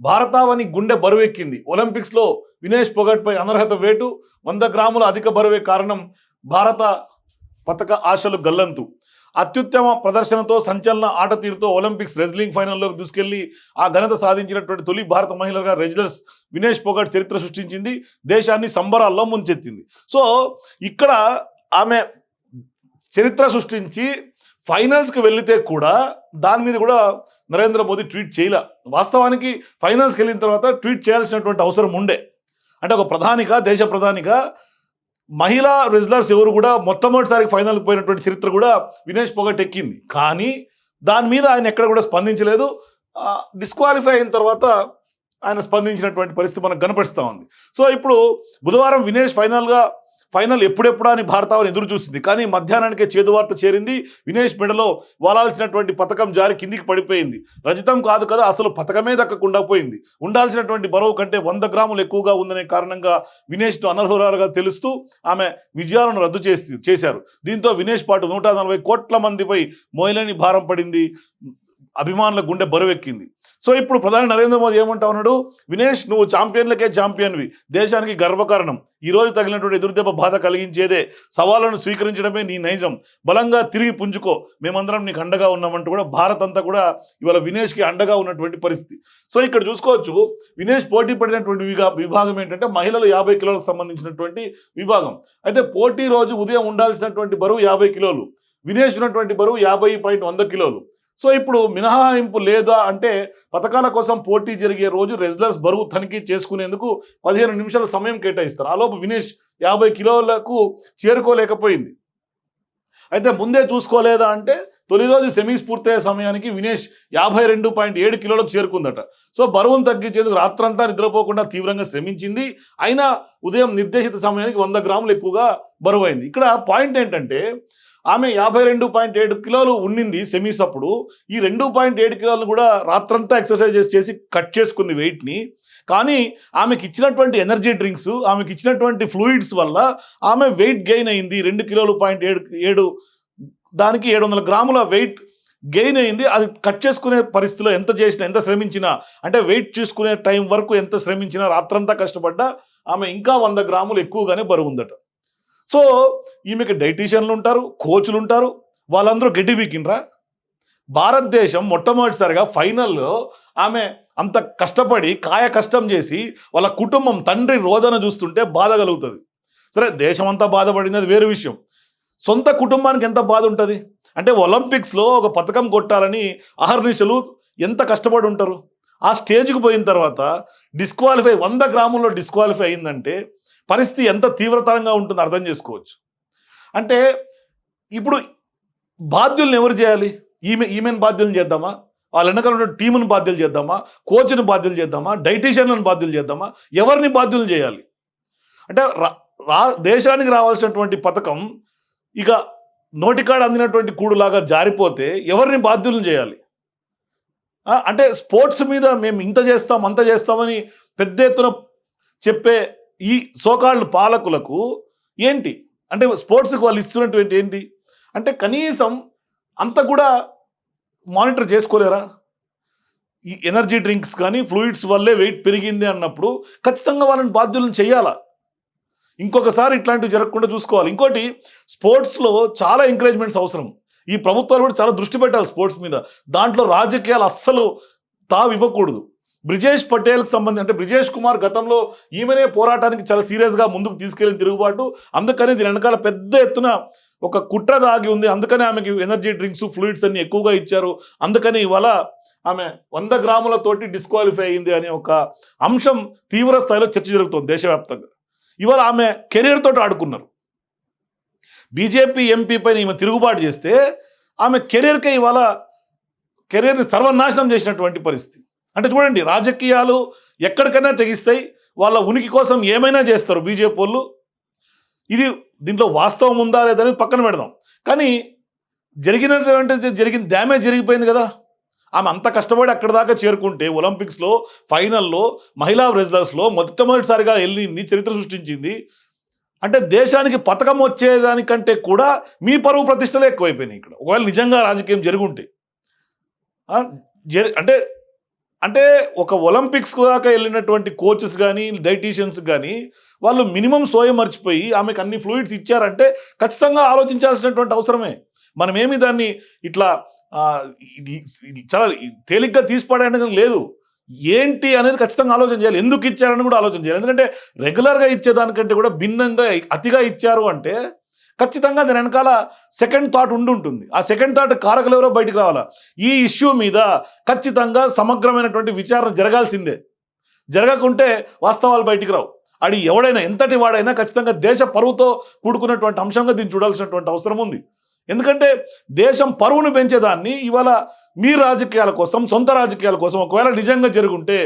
భారతావని గుండె బరువెక్కింది. ఒలింపిక్స్లో వినేష్ పొగట్పై అనర్హత వేటు వంద గ్రాముల అధిక బరువే కారణం భారత పతక ఆశలు గల్లంతు. అత్యుత్తమ ప్రదర్శనతో సంచలన ఆట తీరుతో ఒలింపిక్స్ రెజ్లింగ్ ఫైనల్లోకి దూసుకెళ్ళి ఆ ఘనత సాధించినటువంటి తొలి భారత మహిళగా రెజ్లర్స్ వినేష్ పొగట్ చరిత్ర సృష్టించింది దేశాన్ని సంబరాల్లో ముంచెత్తింది సో ఇక్కడ ఆమె చరిత్ర సృష్టించి ఫైనల్స్కి వెళితే కూడా దాని మీద కూడా నరేంద్ర మోదీ ట్వీట్ చేయలే. వాస్తవానికి ఫైనల్స్కి వెళ్ళిన తర్వాత ట్వీట్ చేయాల్సినటువంటి అవసరం ఉండే. అంటే ఒక ప్రధానిగా దేశ ప్రధానిగా మహిళా రెజ్లర్స్ ఎవరు కూడా మొట్టమొదటిసారికి ఫైనల్కి పోయినటువంటి చరిత్ర కూడా వినేష్ పొగట్ ఎక్కింది. కానీ దాని మీద ఆయన ఎక్కడ కూడా స్పందించలేదు. డిస్క్వాలిఫై అయిన తర్వాత ఆయన స్పందించినటువంటి పరిస్థితి మనకు కనపరుస్తూ ఉంది. సో ఇప్పుడు బుధవారం వినేష్ ఫైనల్గా ఫైనల్ ఎప్పుడెప్పుడా అని భారతావని ఎదురు చూసింది. కానీ మధ్యాహ్నానికే చేదు వార్త చేరింది. వినేష్ మెడలో వాలాల్సినటువంటి పథకం జారి కిందికి పడిపోయింది. రజితం కాదు కదా అసలు పథకమే దక్కకుండా పోయింది. ఉండాల్సినటువంటి బరువు కంటే వంద గ్రాములు ఎక్కువగా ఉందనే కారణంగా వినేష్ను అనర్హురాలుగా తెలుస్తూ ఆమె విజయాలను రద్దు చేసి చేశారు. దీంతో వినేష్ పాటు నూట నలభై కోట్ల మందిపై మోయలేని భారం పడింది. అభిమానుల గుండె బరువెక్కింది. సో ఇప్పుడు ప్రధాని నరేంద్ర మోదీ ఏమంటా ఉన్నాడు వినేష్ నువ్వు ఛాంపియన్లకే ఛాంపియన్వి దేశానికి గర్వకారణం. ఈ రోజు తగిలినటువంటి ఎదురుదెబ్బ బాధ కలిగించేదే. సవాళ్ళను స్వీకరించడమే నీ నైజం. బలంగా తిరిగి పుంజుకో. మేమందరం నీకు అండగా ఉన్నామంటూ కూడా భారత్ అంతా కూడా ఇవాళ వినేష్కి అండగా ఉన్నటువంటి పరిస్థితి. సో ఇక్కడ చూసుకోవచ్చు. వినేష్ పోటీ పడినటువంటి విభాగం ఏంటంటే మహిళలు యాభై కిలోలకు సంబంధించినటువంటి విభాగం. అయితే పోటీ రోజు ఉదయం ఉండాల్సినటువంటి బరువు యాభై కిలోలు. వినేష్ ఉన్నటువంటి బరువు యాభై పాయింట్ వంద కిలోలు. సో ఇప్పుడు మినహాయింపు లేదా అంటే పథకాల కోసం పోటీ జరిగే రోజు రెజ్లర్స్ బరువు తనిఖీ చేసుకునేందుకు పదిహేను నిమిషాల సమయం కేటాయిస్తారు. ఆలోపు వినేష్ యాభై కిలోలకు చేరుకోలేకపోయింది. అయితే ముందే చూసుకోలేదా అంటే తొలి రోజు సెమీస్ పూర్తయ్యే సమయానికి వినేష్ యాభై రెండు పాయింట్ ఏడు కిలోలకు చేరుకుందట. సో బరువును తగ్గించేందుకు రాత్రంతా నిద్రపోకుండా తీవ్రంగా శ్రమించింది. అయినా ఉదయం నిర్దేశిత సమయానికి వంద గ్రాములు ఎక్కువగా బరువు అయింది. ఇక్కడ పాయింట్ ఏంటంటే ఆమె యాభై రెండు పాయింట్ ఏడు కిలోలు ఉండింది సెమీస్ అప్పుడు. ఈ రెండు పాయింట్ ఏడు కిలోలు కూడా రాత్రంతా ఎక్సర్సైజెస్ చేసి కట్ చేసుకుంది వెయిట్ని కానీ ఆమెకి ఇచ్చినటువంటి ఎనర్జీ డ్రింక్స్ ఆమెకి ఇచ్చినటువంటి ఫ్లూయిడ్స్ వల్ల ఆమె వెయిట్ గెయిన్ అయింది. రెండు కిలోలు పాయింట్ ఏడు ఏడు దానికి ఏడు వందల గ్రాముల వెయిట్ గెయిన్ అయింది. అది కట్ చేసుకునే పరిస్థితిలో ఎంత చేసినా ఎంత శ్రమించినా అంటే వెయిట్ చూసుకునే టైం వరకు ఎంత శ్రమించినా రాత్రంతా కష్టపడ్డా ఆమె ఇంకా వంద గ్రాములు ఎక్కువగానే బరువు ఉందట. సో ఈమెకి డైటీషియన్లు ఉంటారు కోచ్లు ఉంటారు వాళ్ళందరూ గడ్డి వీకిండ్రా భారతదేశం మొట్టమొదటిసారిగా ఫైనల్లో ఆమె అంత కష్టపడి కాయ కష్టం చేసి వాళ్ళ కుటుంబం తండ్రి రోజన చూస్తుంటే బాధ కలుగుతుంది. సరే దేశం అంతా బాధపడింది అది వేరే విషయం. సొంత కుటుంబానికి ఎంత బాధ ఉంటుంది? అంటే ఒలింపిక్స్లో ఒక పథకం కొట్టాలని అహర్నిశలు ఎంత కష్టపడి ఉంటారు? ఆ స్టేజ్కి పోయిన తర్వాత డిస్క్వాలిఫై వంద గ్రాముల్లో డిస్క్వాలిఫై అయిందంటే పరిస్థితి ఎంత తీవ్రతరంగా ఉంటుందో అర్థం చేసుకోవచ్చు. అంటే ఇప్పుడు బాధ్యుల్ని ఎవరు చేయాలి? ఈమె ఈమెను బాధ్యులను చేద్దామా? వాళ్ళ వెనకాల ఉన్న టీమును బాధ్యులు చేద్దామా? కోచ్ని బాధ్యులు చేద్దామా? డైటీషియన్లను బాధ్యులు చేద్దామా? ఎవరిని బాధ్యులు చేయాలి? అంటే రా రా దేశానికి రావాల్సినటువంటి పథకం ఇక నోటికాడ అందినటువంటి కూడులాగా జారిపోతే ఎవరిని బాధ్యులను చేయాలి? అంటే స్పోర్ట్స్ మీద మేము ఇంత చేస్తాం అంత చేస్తామని పెద్ద ఎత్తున చెప్పే ఈ సోకాళ్ళు పాలకులకు ఏంటి? అంటే స్పోర్ట్స్కి వాళ్ళు ఇస్తున్నటువంటి ఏంటి? అంటే కనీసం అంత కూడా మానిటర్ చేసుకోలేరా? ఈ ఎనర్జీ డ్రింక్స్ కానీ ఫ్లూయిడ్స్ వల్లే వెయిట్ పెరిగింది అన్నప్పుడు ఖచ్చితంగా వాళ్ళని బాధ్యులను చేయాలా? ఇంకొకసారి ఇట్లాంటివి జరగకుండా చూసుకోవాలి. ఇంకోటి స్పోర్ట్స్లో చాలా ఎంకరేజ్మెంట్స్ అవసరం. ఈ ప్రభుత్వాలు కూడా చాలా దృష్టి పెట్టాలి స్పోర్ట్స్ మీద. దాంట్లో రాజకీయాలు అస్సలు తావివ్వకూడదు. బ్రిజేష్ పటేల్కి సంబంధించి అంటే బ్రిజేష్ కుమార్ గతంలో ఈమెనే పోరాటానికి చాలా సీరియస్గా ముందుకు తీసుకెళ్ళిన తిరుగుబాటు. అందుకని దీని వెనకాల పెద్ద ఎత్తున ఒక కుట్ర దాగి ఉంది. అందుకనే ఆమెకి ఎనర్జీ డ్రింక్స్ ఫ్లూయిడ్స్ అన్ని ఎక్కువగా ఇచ్చారు. అందుకని ఇవాళ ఆమె వంద గ్రాములతోటి డిస్క్వాలిఫై అయింది అనే ఒక అంశం తీవ్ర స్థాయిలో చర్చ జరుగుతుంది దేశవ్యాప్తంగా. ఇవాళ ఆమె కెరీర్ తోటి ఆడుకున్నారు. బీజేపీ ఎంపీ పైన ఈమె తిరుగుబాటు చేస్తే ఆమె కెరీర్కే ఇవాళ కెరీర్ని సర్వనాశనం చేసినటువంటి పరిస్థితి. అంటే చూడండి రాజకీయాలు ఎక్కడికైనా తెగిస్తాయి. వాళ్ళ ఉనికి కోసం ఏమైనా చేస్తారు బీజేపీ వాళ్ళు. ఇది దీంట్లో వాస్తవం ఉందా లేదనేది పక్కన పెడదాం. కానీ జరిగినటువంటి జరిగిన డ్యామేజ్ జరిగిపోయింది కదా. ఆమె అంత కష్టపడి అక్కడ దాకా చేరుకుంటే ఒలింపిక్స్లో ఫైనల్లో మహిళా రెజ్లర్స్లో మొట్టమొదటిసారిగా వెళ్ళింది చరిత్ర సృష్టించింది. అంటే దేశానికి పథకం వచ్చేదానికంటే కూడా మీ పరువు ప్రతిష్టలే ఎక్కువైపోయినాయి ఇక్కడ. ఒకవేళ నిజంగా రాజకీయం జరుగుంటే. జరి అంటే అంటే ఒక ఒలింపిక్స్ దాకా వెళ్ళినటువంటి కోచెస్ కానీ డైటీషియన్స్ కానీ వాళ్ళు మినిమం సోయ మర్చిపోయి ఆమెకు అన్ని ఫ్లూయిడ్స్ ఇచ్చారంటే ఖచ్చితంగా ఆలోచించాల్సినటువంటి అవసరమే. మనమేమి దాన్ని ఇట్లా చాలా తేలిగ్గా తీసిపడేయడం లేదు. ఏంటి అనేది ఖచ్చితంగా ఆలోచన చేయాలి. ఎందుకు ఇచ్చారని కూడా ఆలోచన చేయాలి. ఎందుకంటే రెగ్యులర్గా ఇచ్చేదానికంటే కూడా భిన్నంగా అతిగా ఇచ్చారు అంటే ఖచ్చితంగా దాని వెనకాల సెకండ్ థాట్ ఉండి ఉంటుంది. ఆ సెకండ్ థాట్ కారకులు ఎవరో బయటికి రావాలా? ఈ ఇష్యూ మీద ఖచ్చితంగా సమగ్రమైనటువంటి విచారణ జరగాల్సిందే. జరగకుంటే వాస్తవాలు బయటికి రావు. అది ఎవడైనా ఎంతటి వాడైనా ఖచ్చితంగా దేశ పరువుతో కూడుకున్నటువంటి అంశంగా దీన్ని చూడాల్సినటువంటి అవసరం ఉంది. ఎందుకంటే దేశం పరువును పెంచేదాన్ని ఇవాళ మీ రాజకీయాల కోసం సొంత రాజకీయాల కోసం ఒకవేళ నిజంగా జరుగుంటే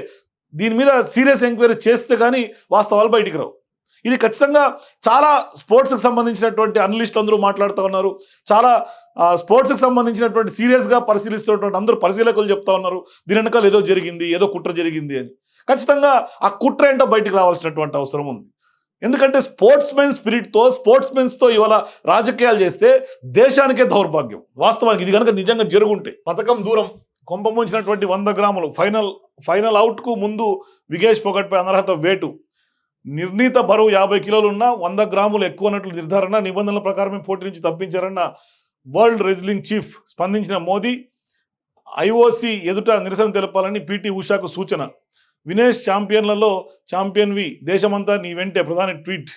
దీని మీద సీరియస్ ఎంక్వైరీ చేస్తే కానీ వాస్తవాలు బయటికి రావు. ఇది ఖచ్చితంగా చాలా స్పోర్ట్స్కి సంబంధించినటువంటి అనలిస్టులు అందరూ మాట్లాడుతూ ఉన్నారు. చాలా స్పోర్ట్స్కి సంబంధించినటువంటి సీరియస్గా పరిశీలిస్తున్నటువంటి అందరూ పరిశీలకులు చెప్తా ఉన్నారు. దీని వెనకాల ఏదో జరిగింది ఏదో కుట్ర జరిగింది అని. ఖచ్చితంగా ఆ కుట్ర ఏంటో బయటికి రావాల్సినటువంటి అవసరం ఉంది. ఎందుకంటే స్పోర్ట్స్ మెన్ స్పిరిట్తో స్పోర్ట్స్ మెన్స్తో ఇవాళ రాజకీయాలు చేస్తే దేశానికే దౌర్భాగ్యం. వాస్తవానికి ఇది కనుక నిజంగా జరుగుంటే. పథకం దూరం. కొంపముంచినటువంటి వంద గ్రాములు. ఫైనల్ ఫైనల్ అవుట్కు ముందు విగేష్ పొగట్పై అనర్హత వేటు. నిర్ణీత బరువు యాభై కిలోలు ఉన్న వంద గ్రాములు ఎక్కువ అన్నట్లు నిర్ధారణ నిబంధనల ప్రకారమే పోటీ నుంచి తప్పించారన్న వరల్డ్ రెజ్లింగ్ చీఫ్ స్పందించిన మోదీ ఐఓసి ఎదుట నిరసన తెలపాలని పీటీ ఉషాకు సూచన. వినేష్ ఛాంపియన్లలో ఛాంపియన్వి దేశమంతా నీ వెంటే ప్రధాని ట్వీట్.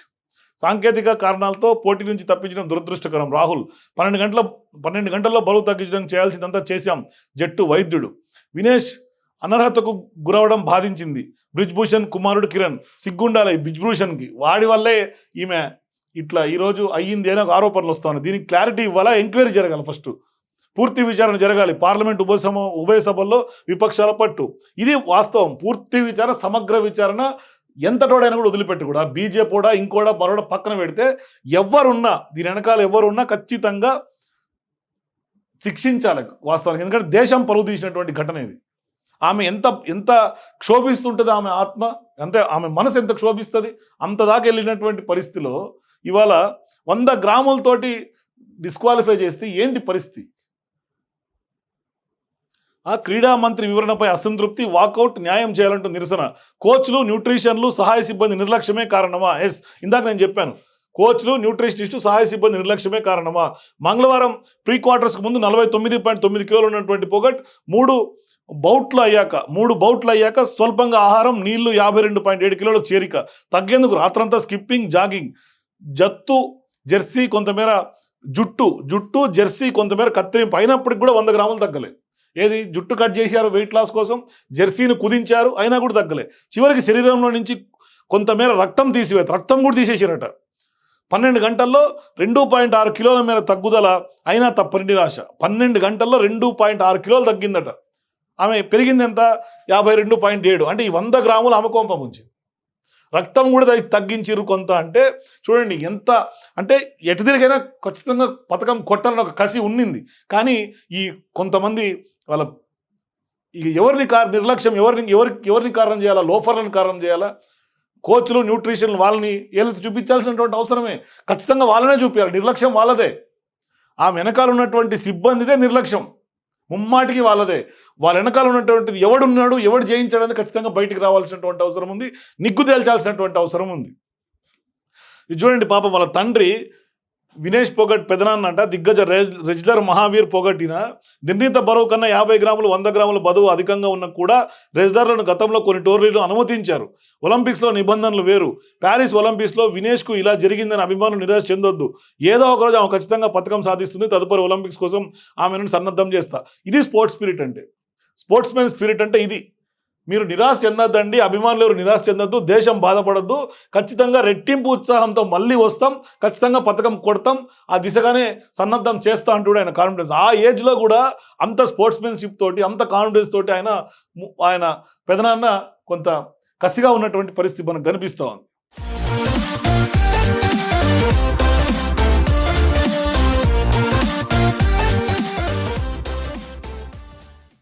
సాంకేతిక కారణాలతో పోటీ నుంచి తప్పించడం దురదృష్టకరం. రాహుల్ పన్నెండు గంటల పన్నెండు గంటల్లో బరువు తగ్గించడం చేయాల్సిందంతా చేశాం జట్టు వైద్యుడు. వినేష్ అనర్హతకు గురవడం బాధించింది. బ్రిజ్భూషణ్ కుమారుడు కిరణ్ సిగ్గుండాలి బ్రిజ్భూషణ్కి. వాడి వల్లే ఈమె ఇట్లా ఈరోజు అయ్యింది అని ఒక ఆరోపణలు వస్తాను. దీనికి క్లారిటీ ఇవ్వాలా? ఎంక్వైరీ జరగాలి ఫస్ట్. పూర్తి విచారణ జరగాలి. పార్లమెంట్ ఉభయ సమ ఉభయ సభల్లో విపక్షాల పట్టు. ఇది వాస్తవం. పూర్తి విచారణ సమగ్ర విచారణ ఎంతటోడైనా కూడా వదిలిపెట్టు కూడా. బీజేపీ కూడా ఇంకోడా మరోడా పక్కన పెడితే ఎవరున్నా దీని వెనకాల ఎవరున్నా ఖచ్చితంగా శిక్షించాలి వాస్తవానికి. ఎందుకంటే దేశం పరువు తీసినటువంటి ఘటన ఇది. ఆమె ఎంత ఎంత క్షోభిస్తుంటుంది ఆమె ఆత్మ? అంటే ఆమె మనసు ఎంత క్షోభిస్తుంది? అంత దాకా వెళ్ళినటువంటి పరిస్థితిలో ఇవాళ వంద గ్రాములతోటి డిస్క్వాలిఫై చేస్తే ఏంటి పరిస్థితి? ఆ క్రీడా మంత్రి వివరణపై అసంతృప్తి వాకౌట్ న్యాయం చేయాలంటూ నిరసన. కోచ్లు న్యూట్రిషన్లు సహాయ సిబ్బంది నిర్లక్ష్యమే కారణమా? ఎస్ ఇందాక నేను చెప్పాను. కోచ్లు న్యూట్రిషనిస్టు సహాయ సిబ్బంది నిర్లక్ష్యమే కారణమా? మంగళవారం ప్రీ క్వార్టర్స్కి ముందు నలభై తొమ్మిది పాయింట్ తొమ్మిది కిలోలు ఉన్నటువంటి పొగట్ మూడు బౌట్లు అయ్యాక మూడు బౌట్లు అయ్యాక స్వల్పంగా ఆహారం నీళ్ళు యాభై రెండు పాయింట్ ఏడు కిలోల చేరిక. తగ్గేందుకు రాత్రంతా స్కిప్పింగ్ జాగింగ్. జత్తు జెర్సీ కొంతమేర జుట్టు జుట్టు జెర్సీ కొంతమేర కత్తిరింపు అయినప్పటికి కూడా వంద గ్రాములు తగ్గలే. ఏది జుట్టు కట్ చేశారు వెయిట్ లాస్ కోసం జెర్సీని కుదించారు అయినా కూడా తగ్గలే. చివరికి శరీరంలో నుంచి కొంతమేర రక్తం తీసివేత రక్తం కూడా తీసేసారట పన్నెండు గంటల్లో రెండు పాయింట్ ఆరు కిలోల మేర తగ్గుదల అయినా తప్పని నిరాశ పన్నెండు గంటల్లో రెండు పాయింట్ ఆరు కిలోలు తగ్గిందట. ఆమె పెరిగింది ఎంత యాభై రెండు పాయింట్ ఏడు. అంటే ఈ వంద గ్రాములు ఆమె కోంపం ఉంచింది రక్తం కూడా తగ్గించిరు కొంత అంటే చూడండి ఎంత అంటే ఎటు తిరిగైనా ఖచ్చితంగా పథకం కొట్టాలని ఒక కసి ఉన్నింది. కానీ ఈ కొంతమంది వాళ్ళ ఇక ఎవరిని కారణం నిర్లక్ష్యం ఎవరిని ఎవరికి ఎవరిని కారణం చేయాలా? లోఫర్లను కారణం చేయాలా? కోచ్లు న్యూట్రిషన్ వాళ్ళని వీళ్ళకి చూపించాల్సినటువంటి అవసరమే. ఖచ్చితంగా వాళ్ళనే చూపించాలి నిర్లక్ష్యం వాళ్ళదే. ఆ వెనకాల ఉన్నటువంటి సిబ్బందిదే నిర్లక్ష్యం. ముమ్మాటికి వాళ్ళదే. వాళ్ళ వెనకాల ఉన్నటువంటిది ఎవడున్నాడు ఎవడు జయించాడని ఖచ్చితంగా బయటికి రావాల్సినటువంటి అవసరం ఉంది. నిగ్గు తేల్చాల్సినటువంటి అవసరం ఉంది. చూడండి పాపం వాళ్ళ తండ్రి వినేష్ పొగట్ పెదనాన్న అంట దిగ్గజ రెజ్లర్ మహావీర్ పొగట్టిన నిర్ణీత బరువు కన్నా యాభై గ్రాములు వంద గ్రాముల బరువు అధికంగా ఉన్న కూడా రెజ్లర్లను గతంలో కొన్ని టోర్నీలు అనుమతించారు. ఒలింపిక్స్లో నిబంధనలు వేరు. ప్యారిస్ ఒలింపిక్స్లో వినేష్కు ఇలా జరిగిందని అభిమానులు నిరాశ చెందొద్దు. ఏదో ఒక రోజు ఆమె ఖచ్చితంగా పథకం సాధిస్తుంది. తదుపరి ఒలింపిక్స్ కోసం ఆమెను సన్నద్ధం చేస్తా. ఇది స్పోర్ట్స్ స్పిరిట్ అంటే. స్పోర్ట్స్ మెన్ స్పిరిట్ అంటే ఇది. మీరు నిరాశ చెందొద్దండి అభిమానులు ఎవరు నిరాశ చెందొద్దు దేశం బాధపడద్దు. ఖచ్చితంగా రెట్టింపు ఉత్సాహంతో మళ్ళీ వస్తాం ఖచ్చితంగా పథకం కొడతాం ఆ దిశగానే సన్నద్ధం చేస్తా అంటూ ఆయన కాన్ఫిడెన్స్ ఆ ఏజ్లో కూడా అంత స్పోర్ట్స్మెన్షిప్ తోటి అంత కాన్ఫిడెన్స్ తోటి ఆయన ఆయన పెదనాన్న కొంత కసిగా ఉన్నటువంటి పరిస్థితి మనకు కనిపిస్తూ ఉంది.